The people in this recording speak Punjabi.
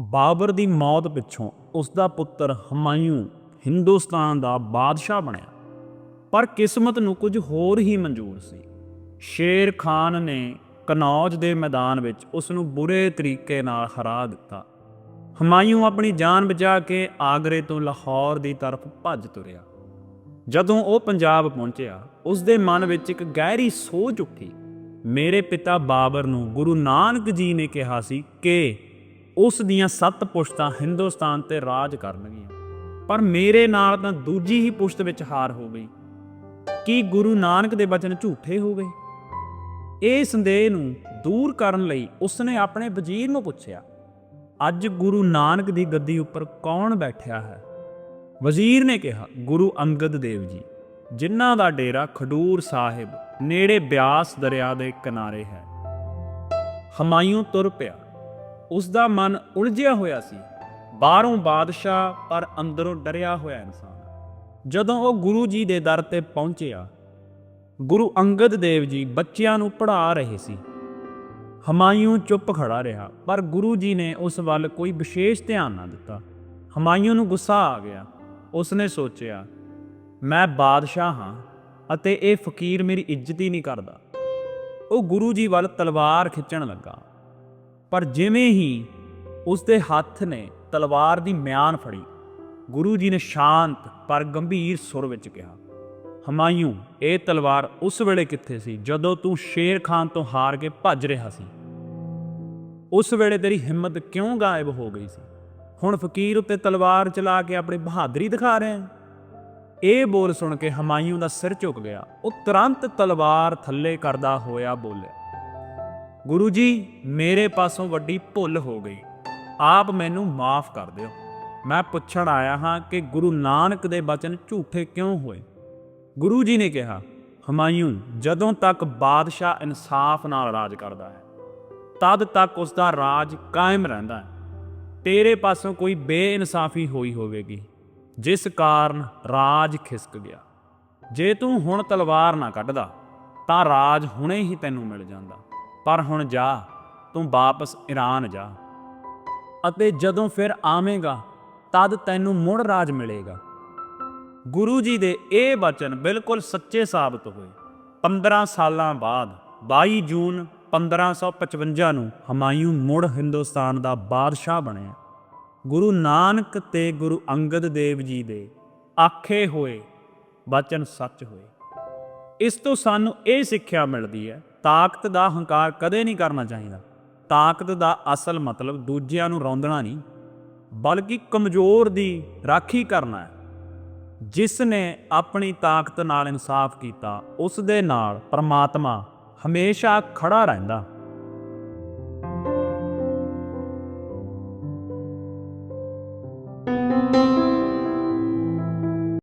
ਬਾਬਰ ਦੀ ਮੌਤ ਪਿੱਛੋਂ ਉਸ ਦਾ ਪੁੱਤਰ ਹਮਾਯੂੰ ਹਿੰਦੁਸਤਾਨ ਦਾ ਬਾਦਸ਼ਾਹ ਬਣਿਆ। ਪਰ ਕਿਸਮਤ ਨੂੰ ਕੁਝ ਹੋਰ ਹੀ ਮਨਜ਼ੂਰ ਸੀ। ਸ਼ੇਰ ਖਾਨ ਨੇ ਕਨੌਜ ਦੇ ਮੈਦਾਨ ਵਿੱਚ ਉਸ ਨੂੰ ਬੁਰੇ ਤਰੀਕੇ ਨਾਲ ਹਰਾ ਦਿੱਤਾ। ਹਮਾਯੂੰ ਆਪਣੀ ਜਾਨ ਬਚਾ ਕੇ ਆਗਰੇ ਤੋਂ ਲਾਹੌਰ ਦੀ ਤਰਫ ਭੱਜ ਤੁਰਿਆ। ਜਦੋਂ ਉਹ ਪੰਜਾਬ ਪਹੁੰਚਿਆ ਉਸ ਦੇ ਮਨ ਵਿੱਚ ਇੱਕ ਗਹਿਰੀ ਸੋਚ ਉੱਠੀ ਮੇਰੇ ਪਿਤਾ ਬਾਬਰ ਨੂੰ ਗੁਰੂ ਨਾਨਕ ਜੀ ਨੇ ਕਿਹਾ ਸੀ ਕਿ ਉਸ ਦੀਆਂ ਸੱਤ ਪੁਸ਼ਤਾਂ ਹਿੰਦੁਸਤਾਨ ਤੇ ਰਾਜ ਕਰਨਗੀਆਂ। ਪਰ ਮੇਰੇ ਨਾਲ ਤਾਂ ਦੂਜੀ ਹੀ ਪੁਸ਼ਤ ਵਿੱਚ ਹਾਰ ਹੋ ਗਈ। ਕੀ ਗੁਰੂ ਨਾਨਕ ਦੇ ਬਚਨ ਝੂਠੇ ਹੋ ਗਏ? ਇਹ ਸੰਦੇਹ ਨੂੰ ਦੂਰ ਕਰਨ ਲਈ ਉਸਨੇ ਆਪਣੇ ਵਜ਼ੀਰ ਨੂੰ ਪੁੱਛਿਆ, ਅੱਜ ਗੁਰੂ ਨਾਨਕ ਦੀ ਗੱਦੀ ਉੱਪਰ ਕੌਣ ਬੈਠਿਆ ਹੈ? ਵਜ਼ੀਰ ਨੇ ਕਿਹਾ, ਗੁਰੂ ਅੰਗਦ ਦੇਵ ਜੀ, ਜਿਨ੍ਹਾਂ ਦਾ ਡੇਰਾ ਖਡੂਰ ਸਾਹਿਬ ਨੇੜੇ ਬਿਆਸ ਦਰਿਆ ਦੇ ਕਿਨਾਰੇ ਹੈ। ਹਮਾਯੂੰ ਤੁਰ ਪਿਆ ਉਸ ਦਾ ਮਨ ਉਲਝਿਆ ਹੋਇਆ ਸੀ। ਬਾਹਰੋਂ ਬਾਦਸ਼ਾਹ ਪਰ ਅੰਦਰੋਂ ਡਰਿਆ ਹੋਇਆ ਇਨਸਾਨ। ਜਦੋਂ ਉਹ ਗੁਰੂ ਜੀ ਦੇ ਦਰ ਤੇ ਪਹੁੰਚਿਆ, ਗੁਰੂ ਅੰਗਦ ਦੇਵ ਜੀ ਬੱਚਿਆਂ ਨੂੰ ਪੜ੍ਹਾ ਰਹੇ ਸੀ। ਹਮਾਯੂੰ ਚੁੱਪ ਖੜਾ ਰਿਹਾ, ਪਰ ਗੁਰੂ ਜੀ ਨੇ ਉਸ ਵੱਲ ਕੋਈ ਵਿਸ਼ੇਸ਼ ਧਿਆਨ ਨਾ ਦਿੱਤਾ। ਹਮਾਯੂੰ ਨੂੰ ਗੁੱਸਾ ਆ ਗਿਆ। ਉਸਨੇ ਸੋਚਿਆ, ਮੈਂ ਬਾਦਸ਼ਾਹ ਹਾਂ ਅਤੇ ਇਹ ਫਕੀਰ ਮੇਰੀ ਇੱਜ਼ਤ ਹੀ ਨਹੀਂ ਕਰਦਾ। ਉਹ ਗੁਰੂ ਜੀ ਵੱਲ ਤਲਵਾਰ ਖਿੱਚਣ ਲੱਗਾ। ਪਰ ਜਿਵੇਂ ਹੀ ਉਸ ਦੇ ਹੱਥ ਨੇ ਤਲਵਾਰ ਦੀ ਮਿਆਨ ਫੜੀ, ਗੁਰੂ ਜੀ ਨੇ ਸ਼ਾਂਤ ਪਰ ਗੰਭੀਰ ਸੁਰ ਵਿੱਚ ਕਿਹਾ, ਹਮਾਯੂੰ, ਇਹ ਤਲਵਾਰ ਉਸ ਵੇਲੇ ਕਿੱਥੇ ਸੀ ਜਦੋਂ ਤੂੰ ਸ਼ੇਰ ਖਾਨ ਤੋਂ ਹਾਰ ਕੇ ਭੱਜ ਰਿਹਾ ਸੀ? ਉਸ ਵੇਲੇ ਤੇਰੀ ਹਿੰਮਤ ਕਿਉਂ ਗਾਇਬ ਹੋ ਗਈ ਸੀ? ਹੁਣ ਫਕੀਰ ਉੱਤੇ ਤਲਵਾਰ ਚਲਾ ਕੇ ਆਪਣੀ ਬਹਾਦਰੀ ਦਿਖਾ ਰਿਹਾ ਹੈ? ਇਹ ਬੋਲ ਸੁਣ ਕੇ ਹਮਾਇੂ ਦਾ ਸਿਰ ਝੁਕ ਗਿਆ, ਉਹ ਤੁਰੰਤ ਤਲਵਾਰ ਥੱਲੇ ਕਰਦਾ ਹੋਇਆ ਬੋਲਿਆ ਗੁਰੂ ਜੀ, ਮੇਰੇ ਪਾਸੋਂ ਵੱਡੀ ਭੁੱਲ ਹੋ ਗਈ। ਆਪ ਮੈਨੂੰ ਮਾਫ ਕਰ ਦਿਓ। ਮੈਂ ਪੁੱਛਣ ਆਇਆ ਹਾਂ ਕਿ ਗੁਰੂ ਨਾਨਕ ਦੇ ਬਚਨ ਝੂਠੇ ਕਿਉਂ ਹੋਏ? ਗੁਰੂ ਜੀ ਨੇ ਕਿਹਾ, ਹਮਾਯੂੰ, ਜਦੋਂ ਤੱਕ ਬਾਦਸ਼ਾਹ ਇਨਸਾਫ ਨਾਲ ਰਾਜ ਕਰਦਾ ਹੈ, ਤਦ ਤੱਕ ਉਸ ਦਾ ਰਾਜ ਕਾਇਮ ਰਹਿੰਦਾ ਹੈ। ਤੇਰੇ ਪਾਸੋਂ ਕੋਈ ਬੇਇਨਸਾਫੀ ਹੋਈ ਹੋਵੇਗੀ, ਜਿਸ ਕਾਰਨ ਰਾਜ ਖਿਸਕ ਗਿਆ। ਜੇ ਤੂੰ ਹੁਣ ਤਲਵਾਰ ਨਾ ਕੱਢਦਾ, ਤਾਂ ਰਾਜ ਹੁਣੇ ਹੀ ਤੈਨੂੰ ਮਿਲ ਜਾਂਦਾ। ਪਰ ਹੁਣ ਜਾ, ਤੂੰ ਵਾਪਸ ਈਰਾਨ ਜਾ। ਅਤੇ ਜਦੋਂ ਫਿਰ ਆਵੇਂਗਾ, ਤਦ ਤੈਨੂੰ ਮੁੜ ਰਾਜ ਮਿਲੇਗਾ। ਗੁਰੂ ਜੀ ਦੇ ਇਹ ਬਚਨ ਬਿਲਕੁਲ ਸੱਚੇ ਸਾਬਤ ਹੋਏ। 15 ਸਾਲਾਂ ਬਾਅਦ 22 ਜੂਨ 1555 ਨੂੰ ਹਮਾਯੂੰ ਮੁੜ ਹਿੰਦੁਸਤਾਨ ਦਾ ਬਾਦਸ਼ਾਹ ਬਣਿਆ। ਗੁਰੂ ਨਾਨਕ ਤੇ ਗੁਰੂ ਅੰਗਦ ਦੇਵ ਜੀ ਦੇ ਆਖੇ ਹੋਏ ਬਚਨ ਸੱਚ ਹੋਏ। ਇਸ ਤੋਂ ਸਾਨੂੰ ਇਹ ਸਿੱਖਿਆ ਮਿਲਦੀ ਹੈ ਤਾਕਤ ਦਾ ਹੰਕਾਰ ਕਦੇ ਨਹੀਂ ਕਰਨਾ ਚਾਹੀਦਾ। ਤਾਕਤ ਦਾ ਅਸਲ ਮਤਲਬ ਦੂਜਿਆਂ ਨੂੰ ਰੌਂਦਣਾ ਨਹੀਂ, ਬਲਕਿ ਕਮਜ਼ੋਰ ਦੀ ਰਾਖੀ ਕਰਨਾ ਹੈ। ਜਿਸ ਨੇ ਆਪਣੀ ਤਾਕਤ ਨਾਲ ਇਨਸਾਫ ਕੀਤਾ, ਉਸ ਦੇ ਨਾਲ ਪਰਮਾਤਮਾ ਹਮੇਸ਼ਾ ਖੜਾ ਰਹਿੰਦਾ।